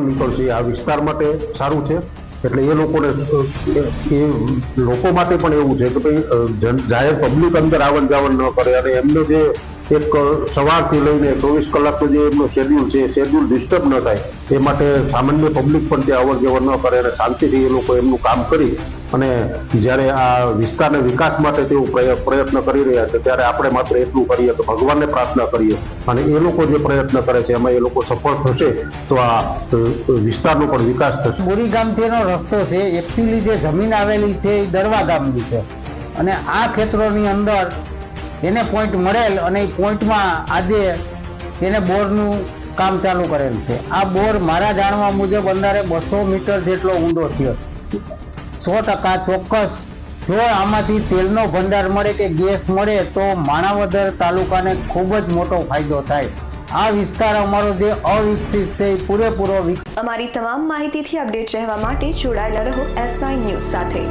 નીકળશે આ વિસ્તાર માટે સારું છે, એટલે એ લોકોને, એ લોકો માટે પણ એવું છે કે ભાઈ જાહેર પબ્લિક અંદર આવન જાવન ન કરે અને એમનો જે એક સવારથી લઈને ચોવીસ કલાકનો જે એમનો શેડ્યુલ છે શેડ્યુલ ડિસ્ટર્બ ન થાય, એ માટે સામાન્ય પબ્લિક પણ ત્યાં અવર જવર ન કરે અને શાંતિથી એ લોકો એમનું કામ કરી અને જ્યારે આ વિસ્તારને વિકાસ માટે તેઓ પ્રયત્ન કરી રહ્યા છે, ત્યારે આપણે માત્ર એટલું કરીએ કે ભગવાનને પ્રાર્થના કરીએ. અને એ લોકો જે પ્રયત્ન કરે છે, એમાં એ લોકો સફળ થશે, તો આ વિસ્તારનો પણ વિકાસ થશે. બોરી ગામથીનો રસ્તો છે એકચ્યુઅલી જે જમીન આવેલી છે, એ દરવા ગામની છે. અને આ ખેતરોની અંદર એને પોઈન્ટ મળેલ અને એ પોઈન્ટમાં આજે એને બોરનું કામ ચાલુ કરેલ છે. આ બોર મારા જાણવા મુજબ અંદારે બસો મીટર જેટલો ઊંડો થયો છે. સો ટકા ચોક્કસ. જો આમાંથી તેલનો ભંડાર મળે કે ગેસ મળે, તો માણાવદર તાલુકાને ખૂબ જ મોટો ફાયદો થાય. આ વિસ્તાર અમારો જે અવિકસિત છે, એ પૂરેપૂરો અમારી તમામ માહિતીથી અપડેટ રહેવા માટે જોડાયેલા રહો એસ નાઇન ન્યૂઝ સાથે.